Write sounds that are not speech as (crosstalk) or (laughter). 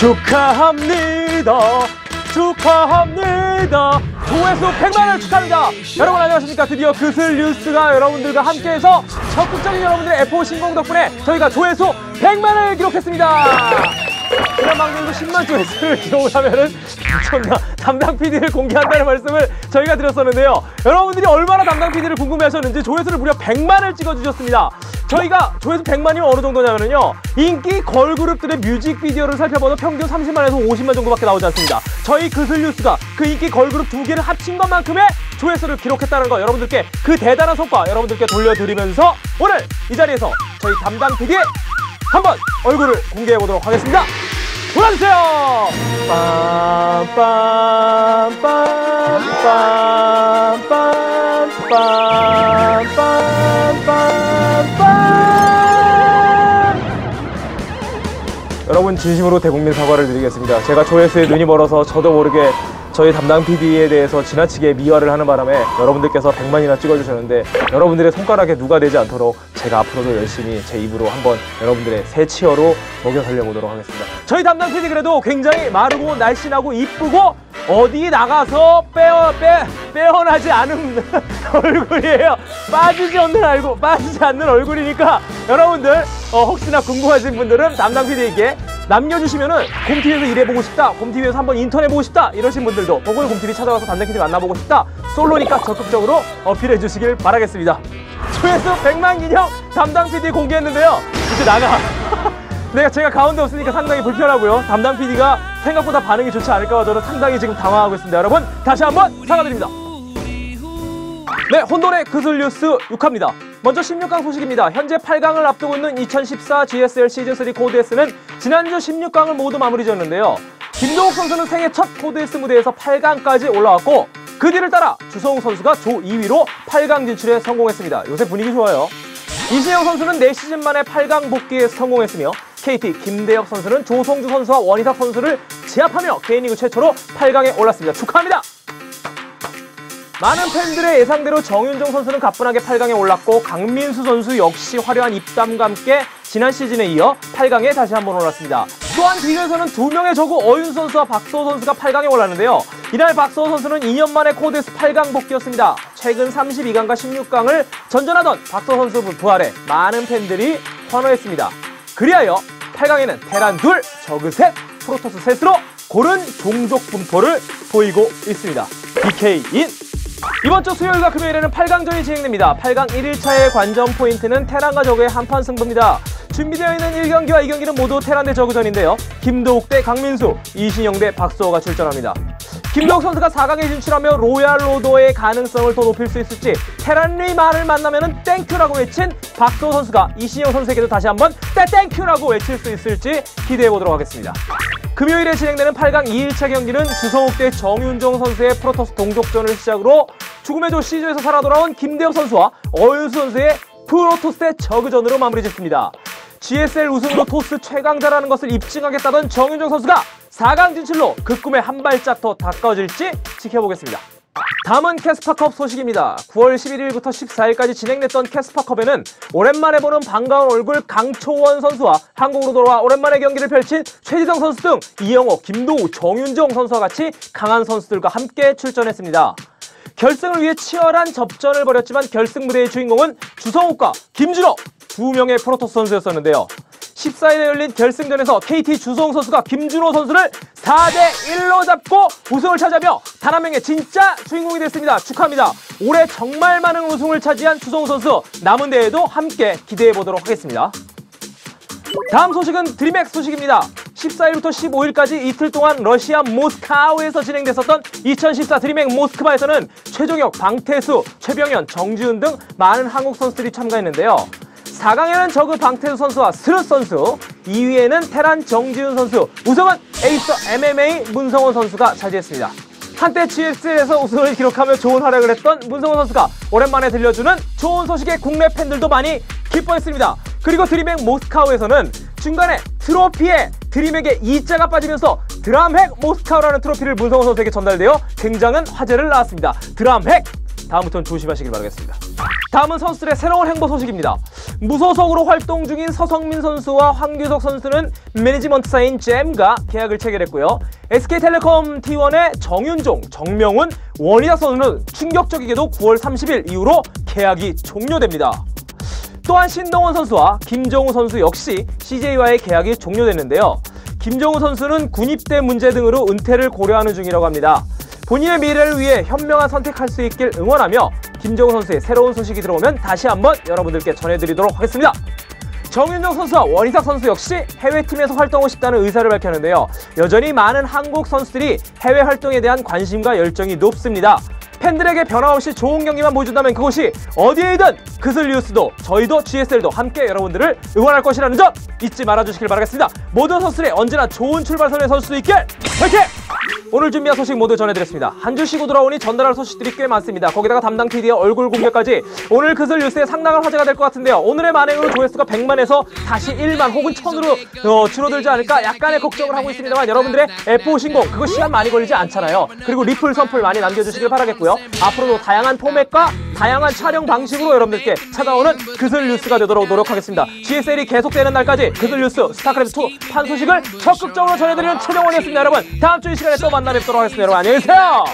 축하합니다. 축하합니다. 조회수 100만을 축하합니다. 여러분 안녕하십니까. 드디어 그슬 뉴스가 여러분들과 함께해서 적극적인 여러분들의 F5 신공 덕분에 저희가 조회수 100만을 기록했습니다. 지난 방송도 10만 조회수를 (laughs) 기록을 하면은 미쳤나 담당 PD를 공개한다는 말씀을 저희가 드렸었는데요. 여러분들이 얼마나 담당 PD를 궁금해하셨는지 조회수를 무려 100만을 찍어주셨습니다. 저희가 조회수 100만이면 어느 정도냐면요. 인기 걸그룹들의 뮤직비디오를 살펴봐도 평균 30만에서 50만 정도밖에 나오지 않습니다. 저희 그슬뉴스가 그 인기 걸그룹 두 개를 합친 것만큼의 조회수를 기록했다는 거 여러분들께 그 대단한 성과 여러분들께 돌려드리면서 오늘 이 자리에서 저희 담당 PD의 한번 얼굴을 공개해 보도록 하겠습니다. 골라주세요. 빰빰빰빰빰빰빰빰빰 진심으로 대국민 사과를 드리겠습니다. 제가 조회수에 눈이 멀어서 저도 모르게 저희 담당 PD에 대해서 지나치게 미화를 하는 바람에 여러분들께서 100만이나 찍어주셨는데 여러분들의 손가락에 누가 되지 않도록 제가 앞으로도 열심히 제 입으로 한번 여러분들의 새 치어로 먹여 살려보도록 하겠습니다. 저희 담당 PD 그래도 굉장히 마르고 날씬하고 이쁘고 어디 나가서 빼어 빼 빼어나지 않은 (laughs) 얼굴이에요. 빠지지 않는 얼굴, 빠지지 않는 얼굴이니까 여러분들 어, 혹시나 궁금하신 분들은 담당 PD에게 남겨주시면은 곰TV에서 일해보고 싶다, 곰TV에서 한번 인턴해보고 싶다 이러신 분들도 혹은 곰TV 찾아가서 담당 PD 만나보고 싶다 솔로니까 적극적으로 어필해 주시길 바라겠습니다. 조회수 100만 기념 담당 PD 공개했는데요. 이제 나가. (laughs) 내가 제가 가운데 없으니까 상당히 불편하고요. 담당 PD가 생각보다 반응이 좋지 않을까 저는 상당히 지금 당황하고 있습니다. 여러분 다시 한번 사과드립니다. 네, 혼돈의 그슬 뉴스 6화입니다. 먼저 16강 소식입니다. 현재 8강을 앞두고 있는 2014 GSL 시즌3 코드S는 지난주 16강을 모두 마무리 지었는데요. 김동욱 선수는 생애 첫 코드S 무대에서 8강까지 올라왔고 그 뒤를 따라 주성우 선수가 조 2위로 8강 진출에 성공했습니다. 요새 분위기 좋아요. 이신영 선수는 4시즌 만에 8강 복귀에 성공했으며 KT 김대엽 선수는 조성주 선수와 원희삭 선수를 제압하며 K리그 최초로 8강에 올랐습니다. 축하합니다. 많은 팬들의 예상대로 정윤정 선수는 가뿐하게 8강에 올랐고 강민수 선수 역시 화려한 입담과 함께 지난 시즌에 이어 8강에 다시 한번 올랐습니다. 또한 비교에서는 두 명의 저구 어윤 선수와 박서호 선수가 8강에 올랐는데요. 이날 박서호 선수는 2년 만에 코드에서 8강 복귀였습니다. 최근 32강과 16강을 전전하던 박서호 선수 부활에 많은 팬들이 환호했습니다. 그리하여 8강에는 테란 둘, 저그 셋, 프로토스 셋으로 고른 종족 분포를 보이고 있습니다. BK인 이번 주 수요일과 금요일에는 8강전이 진행됩니다. 8강 1일차의 관전 포인트는 테란과 저그의 한판 승부입니다. 준비되어 있는 1경기와 2경기는 모두 테란 대 저그전인데요. 김도욱 대 강민수, 이신영 대 박수호가 출전합니다. 김도욱 선수가 4강에 진출하며 로얄 로더의 가능성을 더 높일 수 있을지 테란의 말을 만나면 땡큐라고 외친 박수호 선수가 이신영 선수에게도 다시 한번 땡큐라고 외칠 수 있을지 기대해보도록 하겠습니다. 금요일에 진행되는 8강 2일차 경기는 주성욱 대 정윤종 선수의 프로토스 동족전을 시작으로 죽음의 조 시즌에서 살아 돌아온 김대엽 선수와 어윤수 선수의 프로토스 대 저그전으로 마무리 짓습니다. GSL 우승으로 토스 최강자라는 것을 입증하겠다던 정윤정 선수가 4강 진출로 그 꿈에 한 발짝 더 가까워질지 지켜보겠습니다. 다음은 캐스파컵 소식입니다. 9월 11일부터 14일까지 진행됐던 캐스파컵에는 오랜만에 보는 반가운 얼굴 강초원 선수와 한국으로 돌아와 오랜만에 경기를 펼친 최지성 선수 등 이영호, 김도우, 정윤정 선수와 같이 강한 선수들과 함께 출전했습니다. 결승을 위해 치열한 접전을 벌였지만 결승 무대의 주인공은 주성욱과 김준호 두 명의 프로토스 선수였었는데요. 14일에 열린 결승전에서 KT 주성욱 선수가 김준호 선수를 4대1로 잡고 우승을 차지하며 단 한 명의 진짜 주인공이 됐습니다. 축하합니다. 올해 정말 많은 우승을 차지한 주성욱 선수 남은 대회도 함께 기대해 보도록 하겠습니다. 다음 소식은 드림엑스 소식입니다. 14일부터 15일까지 이틀 동안 러시아 모스카우에서 진행됐었던 2014 드림엑 모스크바에서는 최종혁, 방태수, 최병현, 정지훈 등 많은 한국 선수들이 참가했는데요. 4강에는 저그 방태수 선수와 스르 선수, 2위에는 테란 정지훈 선수, 우승은 에이스 MMA 문성원 선수가 차지했습니다. 한때 GS에서 우승을 기록하며 좋은 활약을 했던 문성원 선수가 오랜만에 들려주는 좋은 소식에 국내 팬들도 많이 기뻐했습니다. 그리고 드림핵 모스카우에서는 중간에 트로피에 드림핵의 이자가 빠지면서 드람핵 모스카우라는 트로피를 문성원 선수에게 전달되어 굉장한 화제를 낳았습니다. 드람핵 다음부터는 조심하시길 바라겠습니다. 다음은 선수들의 새로운 행보 소식입니다. 무소속으로 활동 중인 서성민 선수와 황규석 선수는 매니지먼트사인 잼과 계약을 체결했고요. SK텔레콤 T1의 정윤종, 정명훈, 원희락 선수는 충격적이게도 9월 30일 이후로 계약이 종료됩니다. 또한 신동원 선수와 김정우 선수 역시 CJ와의 계약이 종료됐는데요. 김정우 선수는 군입대 문제 등으로 은퇴를 고려하는 중이라고 합니다. 본인의 미래를 위해 현명한 선택할 수 있길 응원하며 김정우 선수의 새로운 소식이 들어오면 다시 한번 여러분들께 전해드리도록 하겠습니다. 정윤정 선수와 원희삭 선수 역시 해외팀에서 활동하고 싶다는 의사를 밝혔는데요. 여전히 많은 한국 선수들이 해외 활동에 대한 관심과 열정이 높습니다. 팬들에게 변함없이 좋은 경기만 보여준다면 그곳이 어디에든 그슬 뉴스도 저희도 GSL도 함께 여러분들을 응원할 것이라는 점 잊지 말아주시길 바라겠습니다. 모든 선수들의 언제나 좋은 출발선에 설 수 있길 화이팅! 오늘 준비한 소식 모두 전해드렸습니다. 한 주 쉬고 돌아오니 전달할 소식들이 꽤 많습니다. 거기다가 담당 PD의 얼굴 공개까지 오늘 그슬 뉴스에 상당한 화제가 될 것 같은데요. 오늘의 만행으로 조회수가 100만에서 다시 1만 혹은 1000으로 어, 줄어들지 않을까 약간의 걱정을 하고 있습니다만 여러분들의 F5 신공 그거 시간 많이 걸리지 않잖아요. 그리고 리플 선풀 많이 남겨주시길 바라겠고요. 앞으로도 다양한 포맷과 다양한 촬영 방식으로 여러분들께 찾아오는 그슬 뉴스가 되도록 노력하겠습니다. GSL이 계속되는 날까지 그슬 뉴스 스타크래프트2 판 소식을 적극적으로 전해드리는 최정원이었습니다. 여러분 다음 주 이 시간에 또 만나 뵙도록 하겠습니다. 여러분 안녕히 계세요.